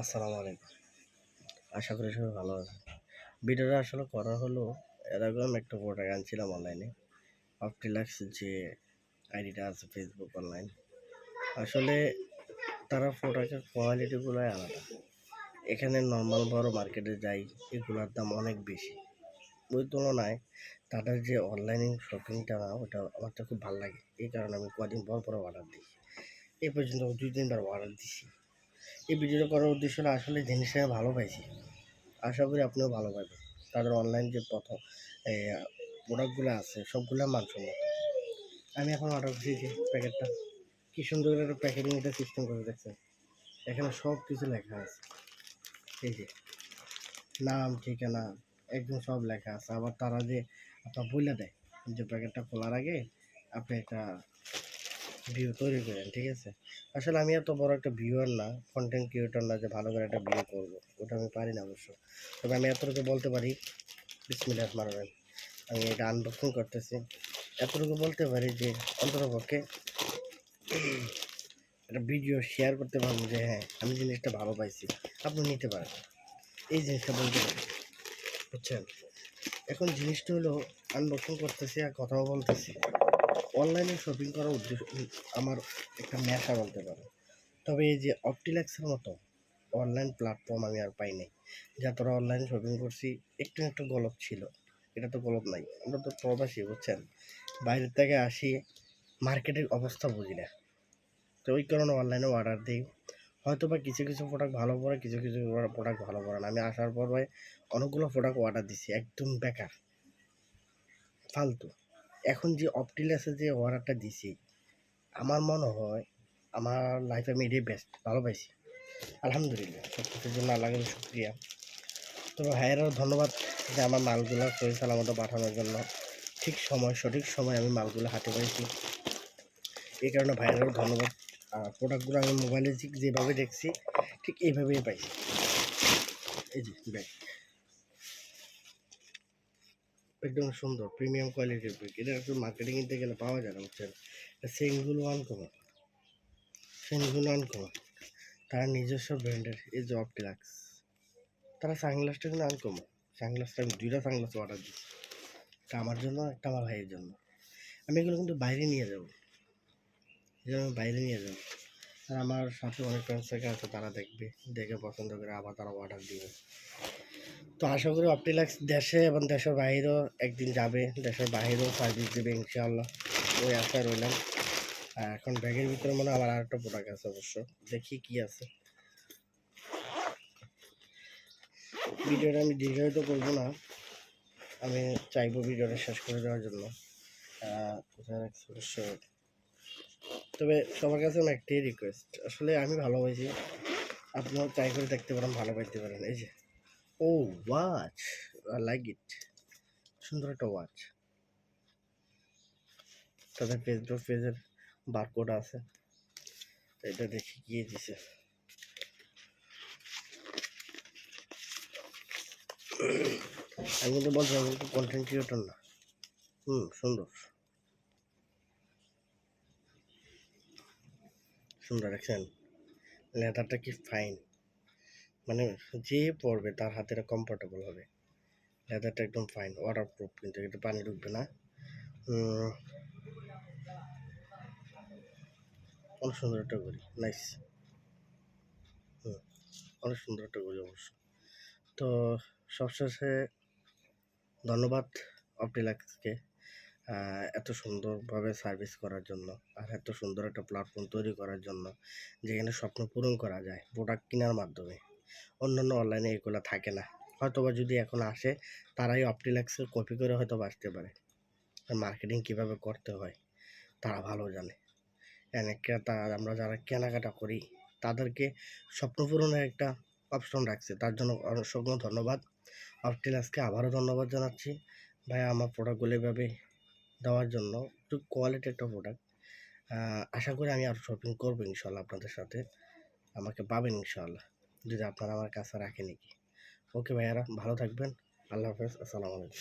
আসসালামু আলাইকুম। আশা করি সবাই ভালো আছে ভিডিওটা আসলে করা হলো এরকম একটা প্রোডাক্ট আনছিলাম অনলাইনে অপটিলাক্স যে আইডিটা আছে ফেসবুক অনলাইন আসলে তারা প্রোডাক্টের কোয়ালিটিগুলোই আলাদা। এখানে নর্মাল বড় মার্কেটে যাই, এগুলোর দাম অনেক বেশি। ওই তুলনায় তাদের যে অনলাইনে শপিংটা না, ওটা আমার তো খুব ভালো লাগে। এই কারণে আমি কদিন পর পর অর্ডার দিই। এই পর্যন্ত দুই তিনবার অর্ডার দিছি। এই ভিডিওটা করার উদ্দেশ্য হলো আসলে জিনিসটা ভালো পাইছি। আশা করি আপনিও ভালো পাবেন তাদের অনলাইন যে প্রথম প্রোডাক্টগুলো আছে, সবগুলো মানসম্মত। আমি এখন অর্ডার করছি যে প্যাকেটটা কি সুন্দর করে একটা প্যাকেটিং এটা সিস্টেম করে দেখছেন। এখানে সব কিছু লেখা আছে। এই যে, নাম, ঠিকানা, একদম সব লেখা আছে। আবার তারা যে আপনার বলে দেয় যে প্যাকেটটা খোলার আগে আপনি একটা ভিউ তৈরি করেন, ঠিক আছে? আসলে আমি এত বড় একটা ভিউয়ার না কন্টেন্ট ক্রিয়েটর না যে ভালো করে একটা ভিউ করব, ওটা আমি পারি না অবশ্য। তবে আমি এতটুকু বলতে পারি, বিসমিল্লাহ রহিম। আমি এটা আনবক্সিং করতেছি। এতটুকু বলতে পারি যে অন্ততপক্ষে একটা ভিডিও শেয়ার করতে পারব যে হ্যাঁ আমি জিনিসটা ভালো পাইছি, আপনি নিতে পারেন। এই জিনিসটা বলতে পারি, বুঝছেন? এখন জিনিসটা হলো আনবক্সিং করতেছি আর কথাও বলতেছি। অনলাইনে শপিং করার উদ্দেশ্য আমার একটা নেশা বলতে পারো। তবে এই যে অপটিলাক্সের মতো অনলাইন প্ল্যাটফর্ম আমি আর পাই নাই। তোরা অনলাইনে শপিং করছি, একটু একটু গলপ ছিল। এটা তো গলপ নাই, আমরা তো প্রবাসী, বুঝছেন? বাইরের থেকে আসি মার্কেটের অবস্থা বুঝি না। তো ওই কারণে অনলাইনে অর্ডার দিই। হয়তো বা কিছু কিছু প্রোডাক্ট ভালো পড়ে, কিছু কিছু প্রোডাক্ট ভালো পড়ে না। আমি আসার পর ভাই অনেকগুলো প্রোডাক্ট অর্ডার দিছি, একদম বেকার। ফালতু। এখন যে অপটিলাসে যে অর্ডারটা দিছি, আমার মনে হয় আমার লাইফে আমি এটাই বেস্ট ভালো পাইছি আলহামদুলিল্লাহ সব কিছুর জন্য আল্লাহকে শুক্রিয়া। তো ভাইয়েরও ধন্যবাদ যে আমার মালগুলো সহি সালামতো পাঠানোর জন্য। ঠিক সময়, সঠিক সময় আমি মালগুলো হাতে পাইছি। এই কারণে ভাইয়েরও ধন্যবাদ। প্রোডাক্টগুলো আমি মোবাইলে ঠিক যেভাবে দেখছি, ঠিক এইভাবেই পাইছি। এই যে, ব্যাগ। একদম সুন্দর প্রিমিয়াম কোয়ালিটির ব্যাগ এটা একটু মার্কেটিং নিতে গেলে পাওয়া যায় না, বুঝছেন? সেগুলো আনকমন সেগুলো আনকমন তার নিজস্ব ব্র্যান্ডের এই জব অপটিলাক্স তারা সানগ্লাসটা কিন্তু আনকমন সানগ্লাসটা আমি দুইটা সানগ্লাস অর্ডার দিচ্ছি একটা আমার জন্য, একটা আমার ভাইয়ের জন্য। আমি এগুলো কিন্তু বাইরে নিয়ে যাব। এগুলো আমি বাইরে নিয়ে যাব। আর আমার সাথে অনেক ফ্রেন্ডস থেকে আছে, তারা দেখবে। দেখে পছন্দ করে আবার তারা অর্ডার দিবে। তো আশা করি অপটিলাক্স দেশে এবং দেশের বাইরেও একদিন যাবে। দেশের বাইরেও সার্ভিস দেবে ইনশাআল্লাহ। ওই আশায় রইলাম। এখন ব্যাগের ভিতরে মনে হয় আমার আর একটা প্রোডাক্ট আছে অবশ্য। দেখি কি আছে। ভিডিওটা আমি দীর্ঘায়িত করব না। আমি চাইব ভিডিওটা শেষ করে দেওয়ার জন্য। তবে সবার কাছে আমার একটাই রিকোয়েস্ট আসলে আমি ভালোবাসি। আপনিও ট্রাই করে দেখতে পারেন, ভালো পাইতে পারেন। এই যে। ও ওয়াচ আই লাইক ইট সুন্দর একটা ওয়াচ তাদের ফেসবুক পেজের বারকোড আছে। এটা দেখে গিয়ে দিছে। আমি কিন্তু বলছি আমি কিন্তু কন্টেন্ট ক্রিয়েটর না। হুম, সুন্দর। সুন্দর, দেখছেন? লেদারটা কি ফাইন মানে যে পরবে তার হাতে এটা কমফোর্টেবল হবে। লেদারটা একদম ফাইন ওয়াটার প্রুফ কিন্তু এটা পানি ঢুকবে না। অনেক সুন্দর একটা ঘড়ি নাইস হুম, অনেক সুন্দর একটা ঘড়ি অবশ্য। তো সবশেষে ধন্যবাদ অপটিলাক্সকে এত সুন্দরভাবে সার্ভিস করার জন্য আর এত সুন্দর একটা প্ল্যাটফর্ম তৈরি করার জন্য, যেখানে স্বপ্ন পূরণ করা যায় প্রোডাক্ট কেনার মাধ্যমে। অন্যান্য অনলাইনে এগুলো থাকে না। হয়তোবা যদি এখন আসে, তারাই অপটিলাক্সের কপি করে হয়তো আসতে পারে। মার্কেটিং কীভাবে করতে হয়, তারা ভালো জানে। ক্রেতা আমরা যারা কেনাকাটা করি, তাদেরকে স্বপ্ন পূরণের একটা অপশন রাখছে। তার জন্য অসংখ্য ধন্যবাদ। অপটিলাক্সকে আবারও ধন্যবাদ জানাচ্ছি। ভাই আমার প্রোডাক্টগুলো এভাবে দেওয়ার জন্য একটু কোয়ালিটি একটা প্রোডাক্ট আশা করি আমি আরও শপিং করব ইনশাল্লাহ আপনাদের সাথে। আমাকে পাবেন ইনশাল্লাহ। যদি আপনারা আমার কাছে রাখেন কি ওকে ভাইয়ারা ভালো থাকবেন। আল্লাহ হাফেজ আসসালামু আলাইকুম।